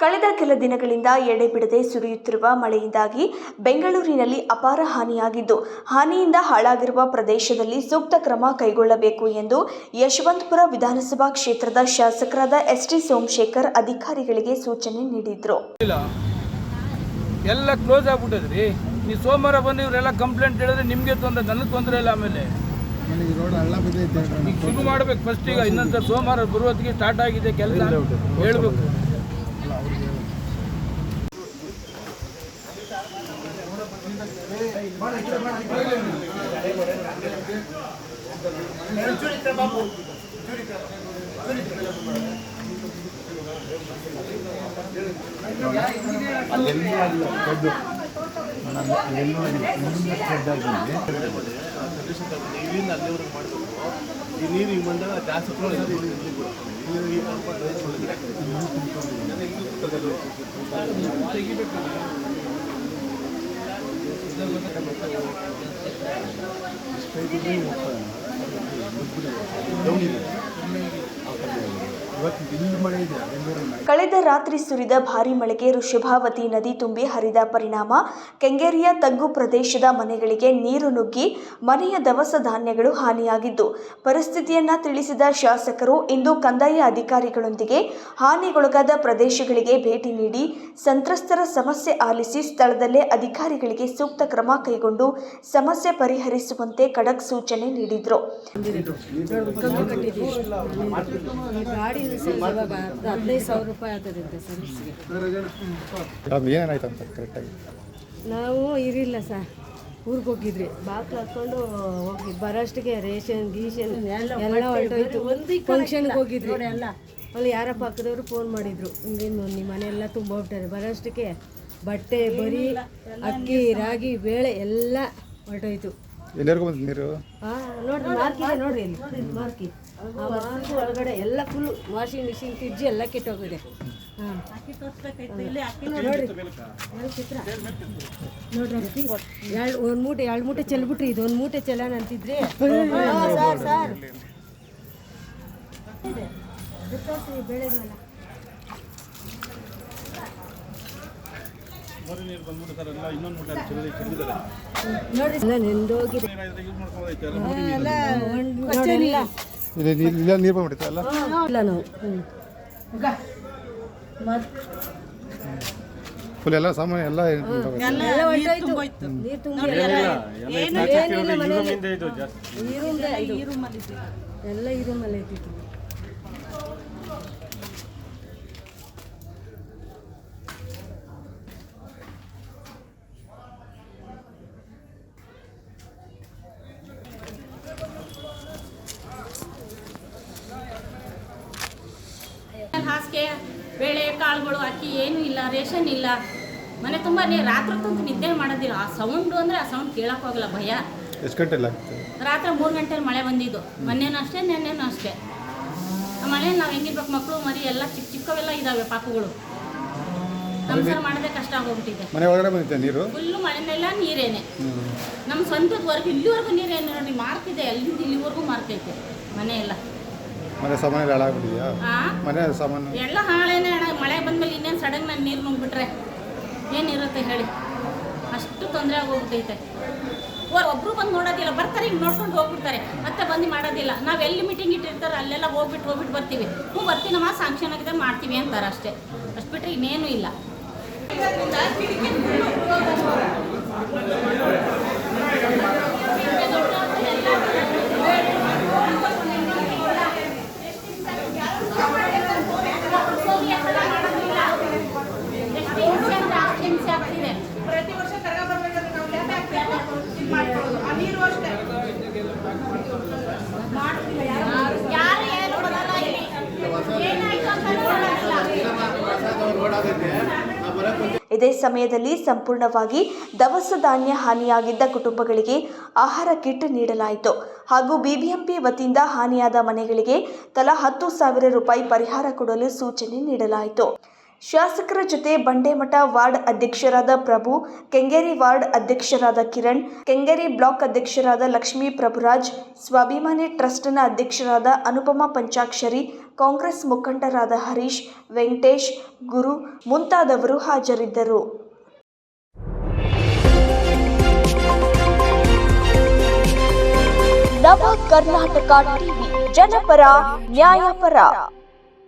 ಕಳೆದ ಕೆಲ ದಿನಗಳಿಂದ ಎಡೆಬಿಡದೆ ಸುರಿಯುತ್ತಿರುವ ಮಳೆಯಿಂದಾಗಿ ಬೆಂಗಳೂರಿನಲ್ಲಿ ಅಪಾರ ಹಾನಿಯಾಗಿದ್ದು, ಹಾನಿಯಿಂದ ಹಾಳಾಗಿರುವ ಪ್ರದೇಶದಲ್ಲಿ ಸೂಕ್ತ ಕ್ರಮ ಕೈಗೊಳ್ಳಬೇಕು ಎಂದು ಯಶವಂತಪುರ ವಿಧಾನಸಭಾ ಕ್ಷೇತ್ರದ ಶಾಸಕರಾದ ಎಸ್ಟಿ ಸೋಮಶೇಖರ್ ಅಧಿಕಾರಿಗಳಿಗೆ ಸೂಚನೆ ನೀಡಿದರು. ಎಲ್ಲ ಕ್ಲೋಸ್ ಆಗ್ಬಿಟ್ಟದ್ರಿ. ನೀವು ಸೋಮವಾರ ಬಂದು ಇವರೆಲ್ಲ ಕಂಪ್ಲೇಂಟ್ ಹೇಳಿದ್ರೆ ನಿಮಗೆ ತೊಂದರೆ, ನನಗೆ ತೊಂದರೆ ಇಲ್ಲ ಆಮೇಲೆ. ಶುರು ಮಾಡ್ಬೇಕು ಫಸ್ಟ್ ಈಗ. ಇನ್ನೊಂದು ಸೋಮವಾರ ಬರುವತ್ತಿಗೆ ಸ್ಟಾರ್ಟ್ ಆಗಿದೆ, ಕೆಲಸ. ಹೇಳ್ಬೇಕು. ಇಲ್ಲಿಂದ ಅಲ್ಲಿವರೆಗೆ ಮಾಡಬೇಕು ಈ ನೀರು ಈ ಮಂಡಲ ಜಾಸ್ತಿ flow ಇದೆ. ಇಲ್ಲಿ ಈ ಸ್ವಲ್ಪ ಡ್ರೈನೇಜ್ ಒಳಗಡೆ. ಡೌನ್ ಇದೆ. ಇವತ್ತು ಇಲ್ಲಿ ಮಳೆ ಇದೆ ಬೆಂಗಳೂರಲ್ಲಿ ಕಳೆದ ರಾತ್ರಿ ಸುರಿದ ಭಾರೀ ಮಳೆಗೆ ವೃಷಭಾವತಿ ನದಿ ತುಂಬಿ ಹರಿದ ಪರಿಣಾಮ, ಕೆಂಗೇರಿಯ ತಗ್ಗು ಪ್ರದೇಶದ ಮನೆಗಳಿಗೆ ನೀರು ನುಗ್ಗಿ ಮನೆಯ ದವಸ ಧಾನ್ಯಗಳು ಹಾನಿಯಾಗಿದ್ದು, ಪರಿಸ್ಥಿತಿಯನ್ನ ತಿಳಿಸಿದ ಶಾಸಕರು ಇಂದು ಕಂದಾಯ ಅಧಿಕಾರಿಗಳೊಂದಿಗೆ ಹಾನಿಗೊಳಗಾದ ಪ್ರದೇಶಗಳಿಗೆ ಭೇಟಿ ನೀಡಿ ಸಂತ್ರಸ್ತರ ಸಮಸ್ಯೆ ಆಲಿಸಿ ಸ್ಥಳದಲ್ಲೇ ಅಧಿಕಾರಿಗಳಿಗೆ ಸೂಕ್ತ ಕ್ರಮ ಕೈಗೊಂಡು ಸಮಸ್ಯೆ ಪರಿಹರಿಸುವಂತೆ ಖಡಕ್ ಸೂಚನೆ ನೀಡಿದರು. ಸರ್ ಹದಿನೈದು ಸಾವಿರ ರೂಪಾಯಿ ಸರ್ವಿಸ್ಗೆ ಅದು ಏನಾಯ್ತು ಅಂತ ಕರೆಕ್ಟಾಗಿ ನಾವು ಇರಿಲ್ಲ ಸರ್. ಊರಿಗೆ ಹೋಗಿದ್ರಿ ಬಾಕ್ಲು ಹಾಕೊಂಡು ಹೋಗಿ ಬರೋಷ್ಟಿಗೆ ರೇಷನ್ ಗೀಷನ್ ಎಲ್ಲ ಹೊರಟೋಯ್ತು. ಫಂಕ್ಷನ್ಗೆ ಹೋಗಿದ್ರಿ ಅಲ್ಲಿ ಯಾರ ಪಕ್ಕದವರು ಫೋನ್ ಮಾಡಿದ್ರು. ಹಿಂಗೇನು ನಿಮ್ಮ ಮನೆಯೆಲ್ಲ ತುಂಬ ಹೋಗ್ತಾರೆ ಬರೋಷ್ಟಕ್ಕೆ ಬಟ್ಟೆ ಬರೀ ಅಕ್ಕಿ ರಾಗಿ ಬೇಳೆ ಎಲ್ಲ ಹೊರಟೋಯ್ತು. ಎಲ್ಲರಿಗೂ ಬಂತು ನೀರು? ಹಾ ನೋಡ್ರಿ ಮಾರ್ಕ್ ಇದೆ ನೋಡ್ರಿ ಇಲ್ಲಿ. ಮಾರ್ಕಿ ಆ ಮಾರ್ಕ್ ಒಳಗಡೆ ಎಲ್ಲ ಫುಲ್ ವಾಷಿಂಗ್ ಮಿಷಿನ್ ಫ್ರಿಡ್ಜ್ ಎಲ್ಲ ಕೆಟ್ಟೋಗಿದೆ ಹಾಂ. ನೋಡ್ರಿ. ಎರಡು ಚಿತ್ರ. ನೋಡ್ರಿ ಅಕ್ಕಿ. ಎರಡು ಒಂದು ಮೂಟೆ ಎರಡು ಮೂಟೆ ಚೆಲ್ಬಿಟ್ರಿ ಇದು ಒಂದು ಮೂಟೆ ಚೆಲ್ಲೋಣ ಅಂತಿದ್ರಿ. ಸರ್ ಸರ್ ಬೆಳೆ ಮೇಲೆ ನೋಡ್ರಿ ಎಲ್ಲ ನೆಂದೋಗಿದೆ ಎಲ್ಲ ಒಂದು ನೋಡಿಲ್ಲ ಇಲ್ಲಿ. ನೀರು ಇಲ್ಲ ನೀರು ಬಂದ್ಬಿಟ್ಟಿತ್ತು ಅಲ್ಲ? ಇಲ್ಲ ನಾವು. ಹ್ಞೂ ಫುಲ್ ಎಲ್ಲ ಸಾಮಾನು ಎಲ್ಲ ಎಲ್ಲ ತುಂಬಿ ಏನಿಲ್ಲ ಮನೆಯಲ್ಲಿ. ಈರುಂಡೆ ಇದು. ಎಲ್ಲ ಈ ರೂಮಲ್ಲಿ ಐತಿತ್ತು ಹಾಸಿಗೆ ಕಾಳುಗಳು ಅಕ್ಕಿ ಏನೂ ಇಲ್ಲ ರೇಷನ್ ಇಲ್ಲ. ಮನೆ ತುಂಬ ರಾತ್ರಿ ತಂತು ನಿದ್ದೆ ಮಾಡೋದಿಲ್ಲ. ಆ ಸೌಂಡು ಅಂದರೆ ಆ ಸೌಂಡ್ ಕೇಳೋಕ್ಕೋಗಲ್ಲ ಭಯ. ಎಷ್ಟು ಗಂಟೆಲ್ಲ ರಾತ್ರಿ ಮೂರು ಗಂಟೆಲಿ ಮಳೆ ಬಂದಿದ್ದು. ಮೊನ್ನೆನೂ ಅಷ್ಟೇ ನೆನ್ನೆನೂ ಅಷ್ಟೇ. ಆ ಮಳೆ ನಾವು ಹೆಂಗಿರ್ಬೇಕು ಮಕ್ಕಳು ಮರಿ ಎಲ್ಲ ಚಿಕ್ಕ ಚಿಕ್ಕವೆಲ್ಲ ಇದ್ದಾವೆ ಪಾಪುಗಳು ಸಂಸಾರ ಮಾಡೋದೇ ಕಷ್ಟ ಆಗೋಗ್ಬಿಟ್ಟಿದೆ. ಮನೆ ಒಳಗಡೆ ಬಂದಿದೆ ನೀರು? ಫುಲ್ಲು ಮಳೆನೆಲ್ಲ ನೀರೇನೆ. ನಮ್ಮ ಸ್ವಂತದವರೆಗೂ ಇಲ್ಲಿವರೆಗೂ ನೀರೇನು ನೋಡಿ ಮಾರ್ತಿದೆ. ಅಲ್ಲಿಂದ ಇಲ್ಲಿವರೆಗೂ ಮಾರ್ತೈತೆ ಮನೆ ಎಲ್ಲ ಮನೆ ಸಾಮಾನು ಎಲ್ಲ ಹಾಳಾಗ್ಬಿಟ್ಟಿದೆಯಾ? ಆ? ಮನೆ ಸಾಮಾನು ಎಲ್ಲ ಹಾಳೇನೆ ಅಣ್ಣ. ಮಳೆ ಬಂದ್ಮೇಲೆ ಇನ್ನೇನು ಸಡನ್ ನಾನು ನೀರು ನುಂಗ್ಬಿಟ್ರೆ ಏನಿರುತ್ತೆ ಹೇಳಿ. ಅಷ್ಟು ತೊಂದರೆ ಆಗೋಗ್ಬಿಟ್ಟೈತೆ. ಒಬ್ರು ಬಂದು ನೋಡೋದಿಲ್ಲ. ಬರ್ತಾರೆ ಹಿಂಗೆ ನೋಡ್ಕೊಂಡು ಹೋಗ್ಬಿಡ್ತಾರೆ. ಮತ್ತೆ ಬಂದು ಮಾಡೋದಿಲ್ಲ. ನಾವು ಎಲ್ಲಿ ಮೀಟಿಂಗ್ ಇಟ್ಟಿರ್ತಾರೆ ಅಲ್ಲೆಲ್ಲ ಹೋಗ್ಬಿಟ್ಟು ಹೋಗ್ಬಿಟ್ಟು ಬರ್ತೀವಿ. ಹ್ಞೂ ಬರ್ತೀನಮ್ಮ ಸಾಂಕ್ಷನ್ ಆಗಿದೆ ಮಾಡ್ತೀವಿ ಅಂತಾರೆ ಅಷ್ಟೇ. ಅಷ್ಟು ಬಿಟ್ಟರೆ ಇನ್ನೇನು ಇಲ್ಲ ಎಷ್ಟು ಹಿಂಸೆ ಅಂದ್ರೆ ಅಷ್ಟು ಹಿಂಸೆ ಆಗ್ತಿದೆ ಪ್ರತಿ ವರ್ಷ ಕರಗ ಬರ್ಬೇಕಾದ್ರೆ ನಾವು ಲ್ಯಾಬ್ ಹಾಕ್ಬೇಕು ಇದು ಮಾಡ್ಕೊಳ್ಳೋದು ಆ ನೀರು ಅಷ್ಟೇ ಯಾರು ಏನು ಬರಲ್ಲ ಇಲ್ಲಿ ಏನಾಯ್ತು ಅಂತ ನೋಡೋದಿಲ್ಲ ಇದೇ ಸಮಯದಲ್ಲಿ ಸಂಪೂರ್ಣವಾಗಿ ದವಸ ಧಾನ್ಯ ಹಾನಿಯಾಗಿದ್ದ ಕುಟುಂಬಗಳಿಗೆ ಆಹಾರ ಕಿಟ್ ನೀಡಲಾಯಿತು. ಹಾಗೂ ಬಿಬಿಎಂಪಿ ವತಿಯಿಂದ ಹಾನಿಯಾದ ಮನೆಗಳಿಗೆ ತಲಾ ಹತ್ತು ಸಾವಿರ ರೂಪಾಯಿ ಪರಿಹಾರ ಕೊಡಲು ಸೂಚನೆ ನೀಡಲಾಯಿತು. ಶಾಸಕರ ಜೊತೆ ಬಂಡೇಮಠ ವಾರ್ಡ್ ಅಧ್ಯಕ್ಷರಾದ ಪ್ರಭು, ಕೆಂಗೇರಿ ವಾರ್ಡ್ ಅಧ್ಯಕ್ಷರಾದ ಕಿರಣ್, ಕೆಂಗೇರಿ ಬ್ಲಾಕ್ ಅಧ್ಯಕ್ಷರಾದ ಲಕ್ಷ್ಮೀ ಪ್ರಭುರಾಜ್, ಸ್ವಾಭಿಮಾನಿ ಟ್ರಸ್ಟ್ನ ಅಧ್ಯಕ್ಷರಾದ ಅನುಪಮ ಪಂಚಾಕ್ಷರಿ, ಕಾಂಗ್ರೆಸ್ ಮುಖಂಡರಾದ ಹರೀಶ್, ವೆಂಕಟೇಶ್, ಗುರು ಮುಂತಾದವರು ಹಾಜರಿದ್ದರು. ನವ ಕರ್ನಾಟಕ ಟಿವಿ, ಜನಪರ, ನ್ಯಾಯಪರ.